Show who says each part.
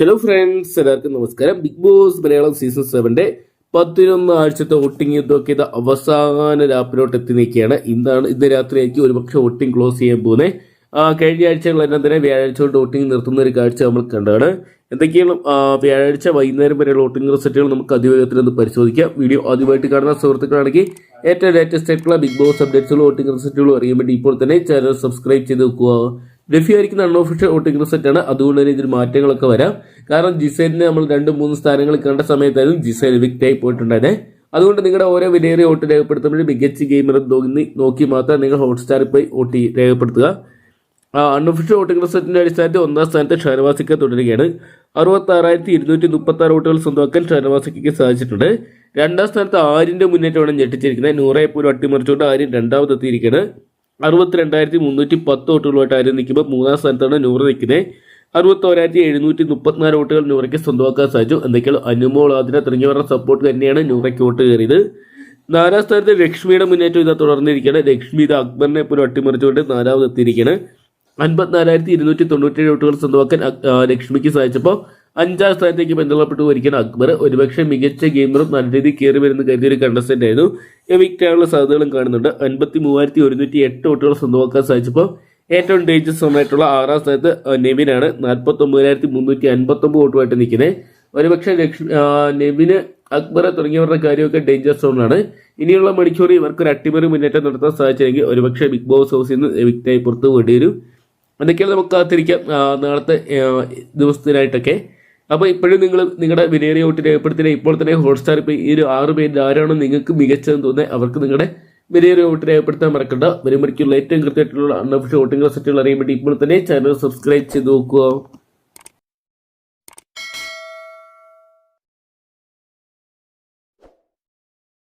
Speaker 1: Hello friends എല്ലാവർക്കും നമസ്കാരം. Big boss Malayalam season സെവന്റെ പത്തിനൊന്ന് ആഴ്ചത്തെ വോട്ടിംഗ് യുദ്ധമൊക്കെ ഇത് അവസാന ലാപ്പിലോട്ട് എത്തി നിൽക്കുകയാണ്. ഇന്നാണ് ഇന്ന് രാത്രിയായിരിക്കും ഒരുപക്ഷെ വോട്ടിംഗ് ക്ലോസ് ചെയ്യാൻ പോകുന്നത് കഴിഞ്ഞ ആഴ്ചകളെല്ലാം തന്നെ വ്യാഴാഴ്ച കൊണ്ട് വോട്ടിംഗ് നിർത്തുന്ന ഒരു കാഴ്ച നമ്മൾ കണ്ടതാണ്. എന്തൊക്കെയാണ് വ്യാഴാഴ്ച വൈകുന്നേരം വരെയുള്ള വോട്ടിംഗ് റിസൾട്ടുകൾ നമുക്ക് അതിവേഗത്തിൽ ഒന്ന് പരിശോധിക്കാം. വീഡിയോ ആദ്യമായിട്ട് കാണുന്ന സുഹൃത്തുക്കളാണെങ്കിൽ ഏറ്റവും ലേറ്റസ്റ്റ് ആയിട്ടുള്ള ബിഗ് ബോസ് അപ്ഡേറ്റ്സുകളും വോട്ടിംഗ് റിസൾട്ടുകളും അറിയാൻ വേണ്ടി ഇപ്പോൾ തന്നെ ചാനൽ സബ്സ്ക്രൈബ് ചെയ്ത് വെക്കുക. ലഭ്യമായിരിക്കുന്ന അൺഒഫീഷ്യൽ വോട്ടിംഗ് റിസൾട്ട് ആണ്. അതുകൊണ്ട് തന്നെ ഇതിൽ മാറ്റങ്ങളൊക്കെ വരാം. കാരണം ജിസൈലിനെ നമ്മൾ രണ്ട് മൂന്ന് സ്ഥാനങ്ങൾ കണ്ട സമയത്തായിരുന്നു ജിസൈൽ വിക്റ്റ് ആയി പോയിട്ടുണ്ടായത് അതുകൊണ്ട് നിങ്ങളുടെ ഓരോ വിലയേറിയ വോട്ട് രേഖപ്പെടുത്തുമ്പോഴും മികച്ച ഗെയിമർ നോക്കി മാത്രം നിങ്ങൾ ഹോട്ട്സ്റ്റാറിൽ പോയി വോട്ട് രേഖപ്പെടുത്തുക. അൺഒഫീഷ്യൽ വോട്ടിംഗ് റിസൾട്ടിന്റെ അടിസ്ഥാനത്തിൽ ഒന്നാം സ്ഥാനത്ത് ഷാനവാസിക്ക തുടരുകയാണ്. അറുപത്തി ആറായിരത്തി ഇരുന്നൂറ്റി മുപ്പത്തി ആറ് വോട്ടുകൾ സ്വന്തമാക്കാൻ ഷാനവാസിക്ക് സാധിച്ചിട്ടുണ്ട്. രണ്ടാം സ്ഥാനത്ത് ആരിന്റെ മുന്നേറ്റമാണ് ഞെട്ടിച്ചിരിക്കുന്നത്. നൂറെ പോലും അട്ടിമറിച്ചുകൊണ്ട് ആര്യൻ രണ്ടാമതെത്തിയിരിക്കുകയാണ്. അറുപത്തിരണ്ടായിരത്തി മുന്നൂറ്റി പത്ത് വോട്ടുകളുമായിട്ട് ആര്യം നിൽക്കുമ്പോൾ മൂന്നാം സ്ഥാനത്താണ് നൂറ് നിൽക്കുന്നത്. അറുപത്തോരായിരത്തി എഴുന്നൂറ്റി മുപ്പത്തിനാല് വോട്ടുകൾ നൂറയ്ക്ക് സ്വന്തമാക്കാൻ സാധിച്ചു. എന്തൊക്കെയാണ് അനുമോൾ അതിനെ തുടങ്ങിയവരുടെ സപ്പോർട്ട് തന്നെയാണ് നൂറയ്ക്ക് വോട്ട് കയറിയത്. നാലാം സ്ഥാനത്ത് ലക്ഷ്മിയുടെ മുന്നേറ്റം ഇതാ തുടർന്നിരിക്കുകയാണ്. ലക്ഷ്മി ഇത് അക്ബറിനെ പോലും അട്ടിമറിച്ചുകൊണ്ട് നാലാമതെത്തിയിരിക്കുകയാണ്. അൻപത്തിനാലായിരത്തി ഇരുന്നൂറ്റി തൊണ്ണൂറ്റേഴ് വോട്ടുകൾ സ്വന്തമാക്കാൻ ലക്ഷ്മിക്ക് സാധിച്ചപ്പോൾ അഞ്ചാം സ്ഥാനത്തേക്ക് ബന്ധപ്പെട്ടു പോയിരിക്കുന്ന അക്ബർ ഒരുപക്ഷെ മികച്ച ഗെയിമറും നല്ല രീതിയിൽ കയറി വരുന്ന കരുതിയ ഒരു കണ്ടസ്റ്റന്റ് ആയിരുന്നു എവിക്റ്റ് ആയുള്ള സാധ്യതകളും കാണുന്നുണ്ട്. അൻപത്തി മൂവായിരത്തി ഒരുന്നൂറ്റി എട്ട് വോട്ടുകൾ സ്വന്തമാക്കാൻ സാധിച്ചപ്പോൾ ഏറ്റവും ഡേഞ്ചറസ് ആയിട്ടുള്ള ആറാം സ്ഥാനത്ത് നെവിനാണ്. നാൽപ്പത്തി ഒമ്പതിനായിരത്തി മുന്നൂറ്റി അൻപത്തി ഒമ്പത് വോട്ടുമായിട്ട് നിൽക്കുന്നത്. ഒരുപക്ഷെ ലക്ഷ്മി നെവിന് അക്ബർ തുടങ്ങിയവരുടെ കാര്യമൊക്കെ ഡേഞ്ചർ സോണാണ് ഇനിയുള്ള മണിക്കൂർ ഇവർക്ക് ഒരു അട്ടിമറി മുന്നേറ്റം നടത്താൻ സാധിച്ചില്ലെങ്കിൽ ഒരുപക്ഷെ ബിഗ് ബോസ് ഹൗസിൽ നിന്ന് വിക്റ്റായി പുറത്തു വേണ്ടി വരും. അതൊക്കെയാണ് നമുക്ക് കാത്തിരിക്കാം. നാളത്തെ ദിവസത്തിനായിട്ടൊക്കെ. അപ്പോൾ ഇപ്പോഴും നിങ്ങൾ നിങ്ങളുടെ വിനേറിയ വോട്ട് രേഖപ്പെടുത്തിയ ഇപ്പോൾ തന്നെ ഹോട്ട്സ്റ്റാർ ഇപ്പോൾ ഈ ഒരു ആറ് പേരിൽ ആരാണോ നിങ്ങൾക്ക് മികച്ചതെന്ന് തോന്നുന്നത് അവർക്ക് നിങ്ങളുടെ വിനേറിയ വോട്ട് രേഖപ്പെടുത്താൻ മറക്കണ്ട. വരുമ്പോഴേക്കുള്ള ഏറ്റവും കൃത്യമായിട്ടുള്ള അൺഒഫീഷ്യൽ വോട്ടിംഗ് റിസൾട്ടുകൾ അറിയാൻ വേണ്ടി ഇപ്പോൾ തന്നെ ചാനൽ സബ്സ്ക്രൈബ് ചെയ്ത് നോക്കുക.